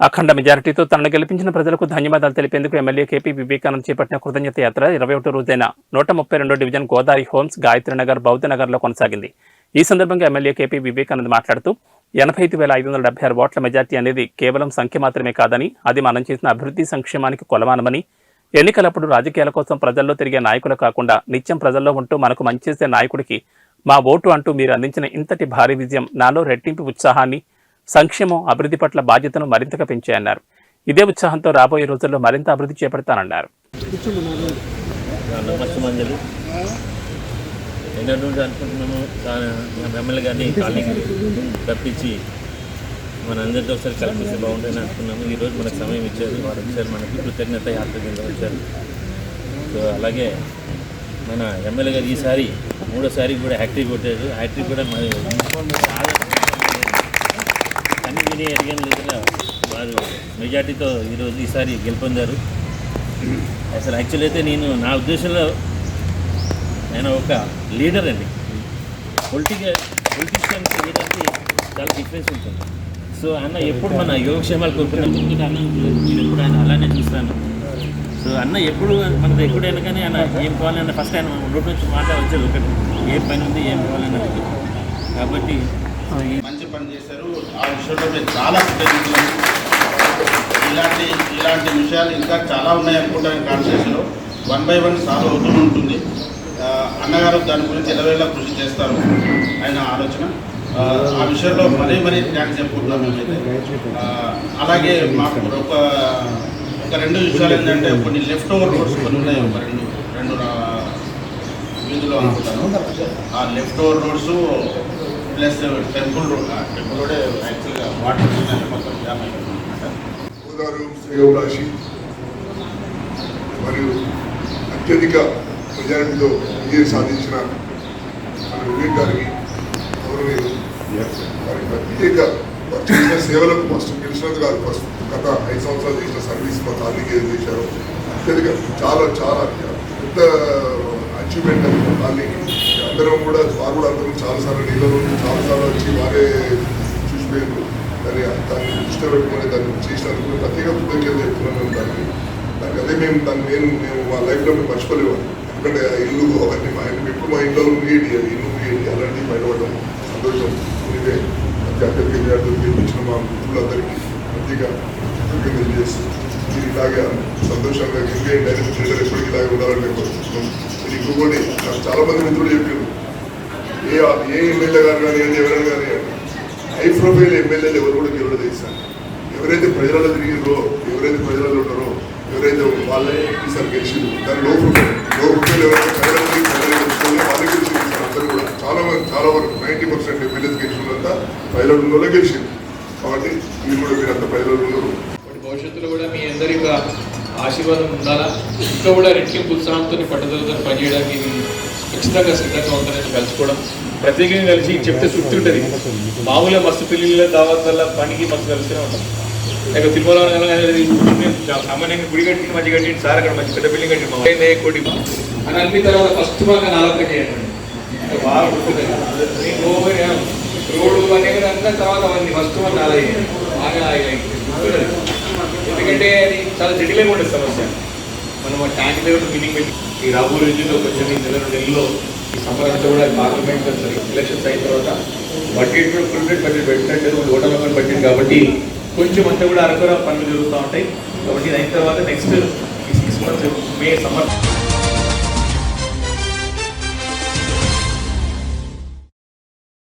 అఖండ మెజారిటీతో తనను గెలిపించిన ప్రజలకు ధన్యవాదాలు తెలిపేందుకు ఎమ్మెల్యే కేపీ వివేకానంద్ చేపట్టిన కృతజ్ఞత యాత్ర ఇరవై ఒకటో రోజైన నూట ముప్పై రెండో డివిజన్ గోదావరి హోమ్స్ గాయత్రినగర్ బౌద్ధనగర్లో కొనసాగింది. ఈ సందర్భంగా ఎమ్మెల్యే కేపీ వివేకానంద్ మాట్లాడుతూ ఎనభై ఐదు వేల ఐదు వందల డెబ్బై ఆరు ఓట్ల మెజార్టీ అనేది కేవలం సంఖ్య మాత్రమే కాదని అది మనం చేసిన అభివృద్ధి సంక్షేమానికి కొలమానమని ఎన్నికలప్పుడు రాజకీయాల కోసం ప్రజల్లో తిరిగే నాయకులు కాకుండా నిత్యం ప్రజల్లో ఉంటూ మనకు మంచి చేసే నాయకుడికి మా ఓటు అంటూ మీరు అందించిన ఇంతటి భారీ విజయం నాలో రెట్టింపు ఉత్సాహాన్ని సంక్షేమం అభివృద్ధి పట్ల బాధ్యతను మరింతగా పెంచాయన్నారు. ఇదే ఉత్సాహంతో రాబోయే రోజుల్లో మరింత అభివృద్ధి చేపడతానన్నారు. నమస్తే మంజలు ఎన్నో రోజులు అనుకుంటున్నాము ఎమ్మెల్యే గారిని కాలనీకి తప్పించి మన అందరితో ఒకసారి కల్పిస్తే బాగుంటుందని అనుకున్నాము ఈరోజు మనకు సమయం ఇచ్చారు వారు వచ్చారు మనకి కృతజ్ఞత యాత్ర కింద వచ్చారు సో అలాగే మన ఎమ్మెల్యే గారు ఈసారి మూడోసారి కూడా హ్యాక్టరీ కొట్టారు హ్యాక్టరీ కూడా మరి చాలా అన్ని అడిగిన వారు మెజార్టీతో ఈరోజు ఈసారి గెలుపొందారు. అసలు యాక్చువల్ అయితే నేను నా ఉద్దేశంలో నేను ఒక లీడర్ అండి. పొలిటికల్ పొలిటీషియన్కి లీడర్కి చాలా డిఫరెన్స్ ఉంటుంది. సో అన్న ఎప్పుడు మన యోగక్షేమాలు కోరుకున్నాను ఎందుకంటే అన్న నేను ఎప్పుడు ఆయన అలానే చూస్తాను. సో అన్న ఎప్పుడు మనకు ఎప్పుడైనా కానీ ఆయన ఏం కావాలన్న ఫస్ట్ ఆయన రోడ్డు నుంచి మాట వచ్చేది ఒకటి ఏం పని ఉంది ఏం కావాలన్నది. కాబట్టి మంచి పని చేశారు. ఆ విషయంలో మేము చాలా కృతజ్ఞతలు. ఇలాంటి ఇలాంటి విషయాలు ఇంకా చాలా ఉన్నాయి అనుకుంటాను కాన్స్టిట్యూషన్లో వన్ బై వన్ సాల్వ్ అవుతూ ఉంటుంది. అన్నగారు దాని గురించి ఎలవేలా కృషి చేస్తారు ఆయన ఆలోచన. ఆ, విషయంలో మరీ మరీ థ్యాంక్స్ చెప్పుకుంటున్నాం మేమైతే. అలాగే మాకు ఒక ఒక రెండు విషయాలు ఏంటంటే కొన్ని లెఫ్ట్ ఓవర్ రోడ్స్ కొన్ని ఉన్నాయి ఒక రెండు రెండు వీధిలో అనుకుంటాను. ఆ left over roads plus temple road. Temple రోడే యాక్చువల్గా వాటర్ మొత్తం జామ్ అయిపోయింది అనమాట గోదావరి శ్రేయోభిలాషి మరియు అత్యధిక మెజారిటీతో విజయం సాధించిన మన వివేక్ గారికి గౌరవనీయులు వారి ప్రత్యేక చేసిన సేవలకు ఫస్ట్ కృష్ణత్ గారు ఫస్ట్ గత ఐదు సంవత్సరాలు చేసిన సర్వీస్ మా కాలనీకి ఏం చేశారు. అత్యధిక చాలా చాలా పెద్ద అచీవ్మెంట్ అది మా అందరం కూడా వారు కూడా అందరం చాలాసార్లు నీళ్ళలో చాలాసార్లు వచ్చి వారే చూసిపోయారు. దాన్ని దాన్ని దృష్టిలో పెట్టుకొని దాన్ని చేసినందుకు ప్రత్యేక కృతజ్ఞత చెప్తున్నాను దాన్ని దానికి అదే మేము దాన్ని నేను మేము మా లైఫ్లో మేము మర్చిపోలేము. ఎందుకంటే ఆ ఇల్లు అవన్నీ మా ఇంట్లో ఎప్పుడు మా ఇంట్లో ఉండేది ఇల్లు ఉండేది అలాంటివి బయటపడడం సంతోషం. ఇదే అత్యధిక విద్యార్థులు గెలిపించిన మా మిత్రులందరికీ ప్రత్యేక కృతజ్ఞతలు చేస్తూ ఇలాగే సంతోషంగా ఇండియన్ డైరెక్ట్ లీడర్ ఎప్పటికీ ఇలాగే ఉండాలని చూసుకోండి నాకు చాలా మంది మిత్రులు చెప్పారు. ఏ ఏ ఎమ్మెల్యే గారు కానివ్వండి ఎవరైనా కానివ్వండి హై ప్రొఫైల్ ఎమ్మెల్యేలు ఎవరు కూడా గెలవడం చేశారు ఎవరైతే ప్రజలలో తిరిగిరో ఎవరైతే ప్రజలలో ఉన్నారో ఎవరైతే వాళ్ళే ఈసారి గెలిచింది దాని లో ప్రొఫైల్లో ప్రొఫైల్ ఎవరైతే ప్రజలలో తిరిగి వాళ్ళే గెలిచింది అందరూ కూడా చాలా మంది చాలా వరకు నైంటీ పర్సెంట్ ఎమ్మెల్యేస్ గెలిచినంతా ప్రజలలో గెలిచింది కాబట్టి మీరు కూడా మీరు అంత ప్రజలలో ఉన్నారు భవిష్యత్తులో కూడా మీ అందరి యొక్క ఆశీర్వాదం ఉండాలా? ఇంకా కూడా రెట్టింపు ఉత్సాహంతో పట్టుదలతో పనిచేయడానికి ఖచ్చితంగా సిద్ధంగా ఉందని కలుసుకోవడం ప్రత్యేకంగా కలిసి చెప్తే తృప్తి ఉంటుంది. మామూలుగా మస్తు పెళ్ళిళ్ళ దావత్ వల్ల పనికి మస్తు కలుస్తూనే ఉంటాం. లేక తిరుమల సామాన్యంగా గుడి కట్టి మంచి కట్టింది సార్ అక్కడ మంచి పెద్ద బిల్డింగ్ కట్టి మా కోటి అని అన్ని తర్వాత ఫస్ట్ బాగా నాలుగు చేయండి. బాగా రోడ్డు అనేది అంతా తర్వాత అవన్నీ ఫస్ట్ వన్ నాలుగు. బాగా. ఎందుకంటే అది చాలా జటిలంగా ఉండే సమస్య. మనం ఆ ట్యాంక్ దగ్గర మీటింగ్ పెట్టి ఈ రాబో రోజుల్లో కొంచెం ఈ నెల నెలలో ఈ సమ్మర్ అంతా కూడా పార్లమెంట్ ఎలక్షన్స్ అయిన తర్వాత బడ్జెట్ కూడా ఫుల్ బడ్జెట్ పెట్టినట్టు ఓటమి బడ్జెట్ కాబట్టి కొంచెం అంతా కూడా అరకొర పనులు జరుగుతూ ఉంటాయి. కాబట్టి అయిన తర్వాత నెక్స్ట్ ఈ సిక్స్ మంత్స్ మే సమ్మర్